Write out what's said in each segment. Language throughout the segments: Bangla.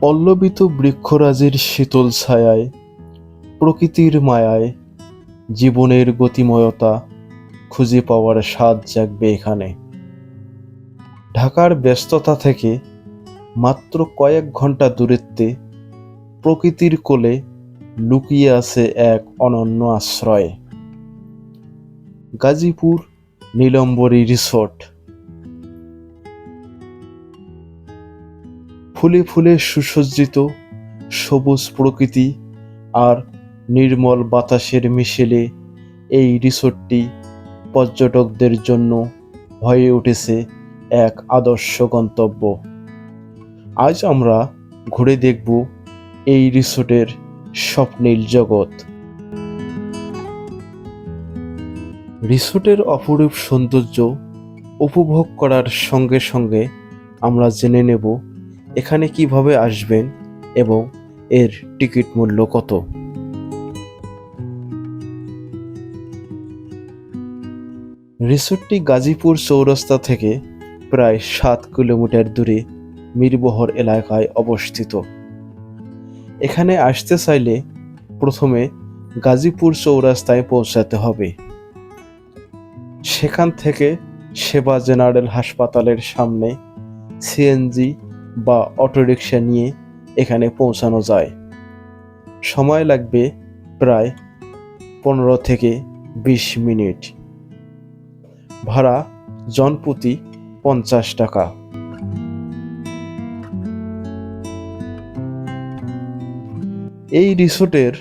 পল্লবিত বৃক্ষরাজির শীতল ছায়ায়, প্রকৃতির মায়ায়, জীবনের গতিময়তা খুঁজে পাওয়ার স্বাদ জাগবে এখানে। ঢাকার ব্যস্ততা থেকে মাত্র কয়েক ঘণ্টা দূরত্বে প্রকৃতির কোলে লুকিয়ে আছে এক অনন্য আশ্রয়। গাজীপুর নীলম্বরী রিসোর্ট। ফুলে ফুলে সুসজ্জিত সবুজ প্রকৃতি আর নির্মল বাতাসের মিশেলে এই রিসোর্টটি পর্যটকদের জন্য হয়ে উঠেছে এক আদর্শ গন্তব্য। আজ আমরা ঘুরে দেখব এই রিসোর্টের স্বপ্নীল জগৎ। রিসোর্টের অপরূপ সৌন্দর্য উপভোগ করার সঙ্গে সঙ্গে আমরা জেনে নেব এখানে কীভাবে আসবেন এবং এর টিকিট মূল্য কত? রিসোর্টটি গাজীপুর চৌরাস্তা থেকে প্রায় সাত কিলোমিটার দূরে মিরবহর এলাকায় অবস্থিত। এখানে আসতে চাইলে প্রথমে গাজীপুর চৌরাস্তায় পৌঁছাতে হবে। সেখান থেকে সেবা জেনারেল হাসপাতালের সামনে সিএনজি বা অটোরিকশা নিয়ে এখানে পৌঁছানো যায়। সময় লাগবে প্রায় পনেরো থেকে বিশ মিনিট। ভাড়া জনপ্রতি পঞ্চাশ টাকা। এই রিসোর্টের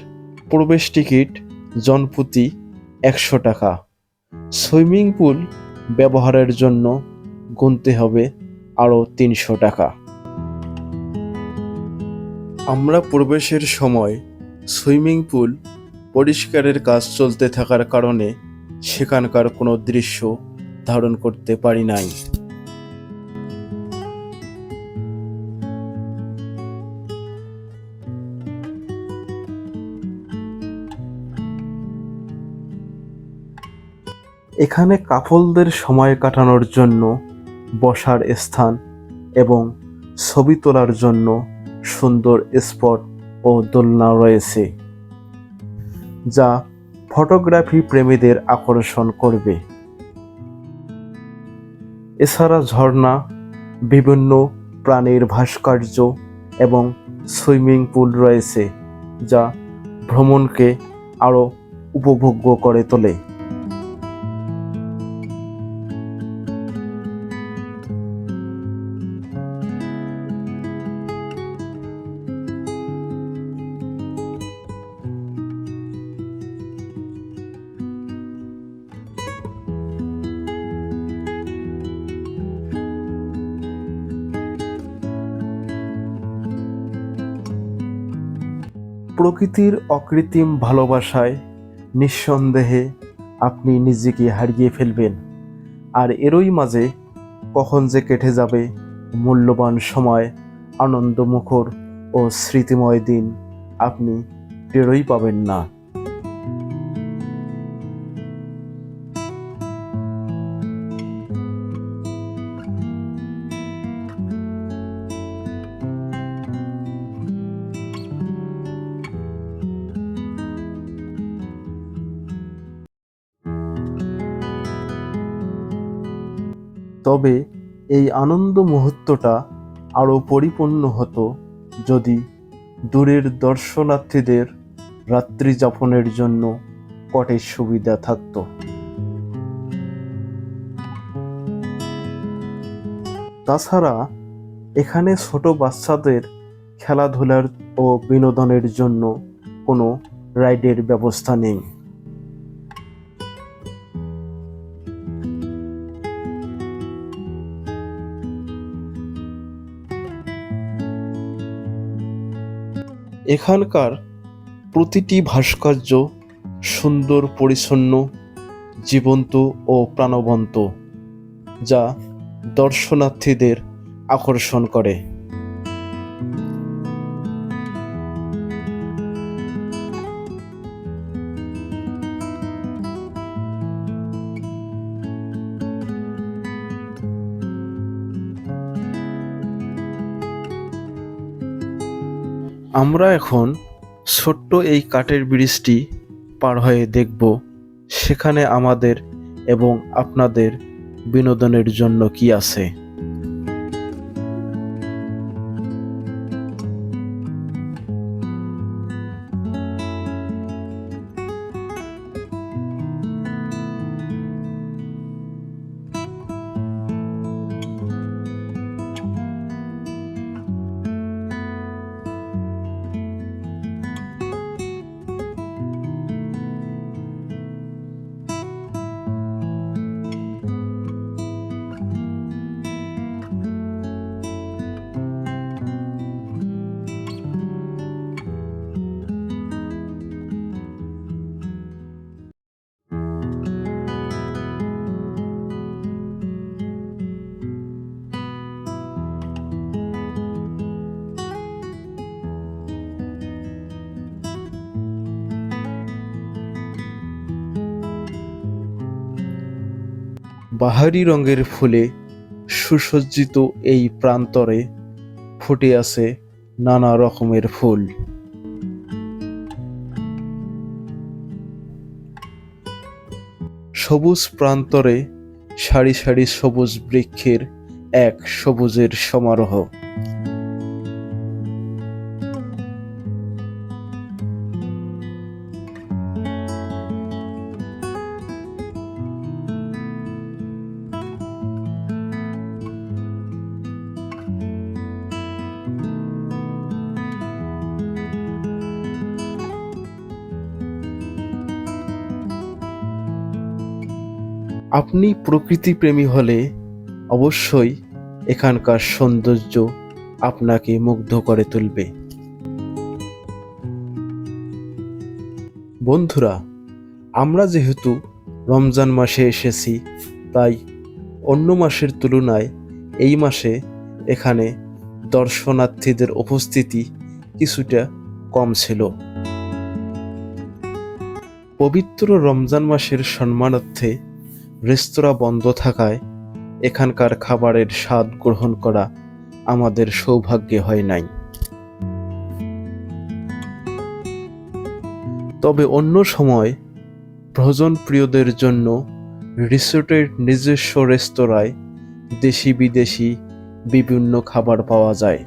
প্রবেশ টিকিট জনপ্রতি একশো টাকা। সুইমিং পুল ব্যবহারের জন্য গুনতে হবে আরও তিনশো টাকা। আমরা প্রবেশের সময় সুইমিং পুল পরিষ্কারের কাজ চলতে থাকার কারণে সেখানকার কোনো দৃশ্য ধারণ করতে পারি নাই। এখানে কাপলদের সময় কাটানোর জন্য বসার স্থান এবং ছবি তোলার জন্য সুন্দর স্পট ও দোলনা রয়েছে, যা ফটোগ্রাফি প্রেমীদের আকর্ষণ করবে। এছাড়া ঝর্ণা, বিভিন্ন প্রাণীর ভাস্কর্য এবং সুইমিং পুল রয়েছে, যা ভ্রমণকে আরও উপভোগ্য করে তোলে। প্রকৃতির অকৃত্রিম ভালোবাসায় নিঃসন্দেহে আপনি নিজেকে হারিয়ে ফেলবেন। আর এরই মাঝে কখন যে কেটে যাবে মূল্যবান সময়, আনন্দমুখর ও স্মৃতিময় দিন আপনি টেরই পাবেন না। তবে এই আনন্দ মুহূর্তটা আরও পরিপূর্ণ হতো যদি দূরের দর্শনার্থীদের রাত্রি যাপনের জন্য কটেজ সুবিধা থাকতো। তাছাড়া এখানে ছোট বাচ্চাদের খেলাধুলার ও বিনোদনের জন্য কোনো রাইডের ব্যবস্থা নেই। এখানকার প্রতিটি ভাস্কর্য সুন্দর পরিচ্ছন্ন জীবন্ত ও প্রাণবন্ত যা দর্শনার্থীদের আকর্ষণ করে। আমরা এখন ছোট্ট এই কাঠের ব্রিজটি পার হয়ে দেখব সেখানে আমাদের এবং আপনাদের বিনোদনের জন্য কি আছে। বাহারি রঙের ফুলে সুসজ্জিত এই প্রান্তরে ফুটে আছে নানা রকমের ফুল। সবুজ প্রান্তরে সারি সারি সবুজ বৃক্ষের এক সবুজের সমারোহ। আপনি প্রকৃতিপ্রেমী হলে অবশ্যই এখানকার সৌন্দর্য আপনাকে মুগ্ধ করে তুলবে। বন্ধুরা, আমরা যেহেতু রমজান মাসে এসেছি, তাই অন্য মাসের তুলনায় এই মাসে এখানে দর্শনার্থীদের উপস্থিতি কিছুটা কম ছিল। পবিত্র রমজান মাসের সম্মানার্থে রেস্তোরাঁ বন্ধ থাকায় এখানকার খাবারের স্বাদ গ্রহণ করা আমাদের সৌভাগ্যে হয় নাই। তবে অন্য সময় ভ্রজন প্রিয়দের জন্য রিসোর্টের নিজস্ব রেস্তোরাঁয় দেশি বিদেশি বিভিন্ন খাবার পাওয়া যায়।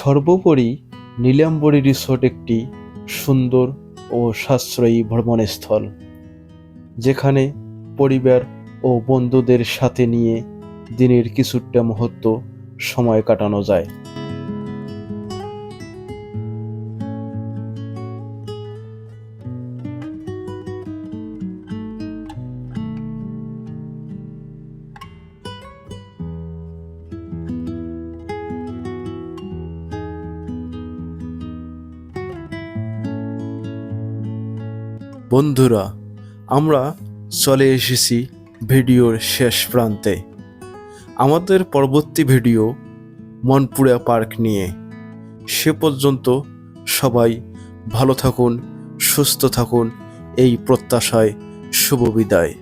সর্বোপরি নীলাম্বরী রিসোর্ট একটি সুন্দর ও সাশ্রয়ী ভ্রমণস্থল, যেখানে পরিবার ও বন্ধুদের সাথে নিয়ে দিনের কিছুটা মুহূর্ত সময় কাটানো যায়। বন্ধুরা, আমরা চলে এসেছি ভিডিওর শেষ প্রান্তে। আমাদের পরবর্তী ভিডিও মনপুরা পার্ক নিয়ে। সে পর্যন্ত সবাই ভালো থাকুন, সুস্থ থাকুন, এই প্রত্যাশায় শুভ বিদায়।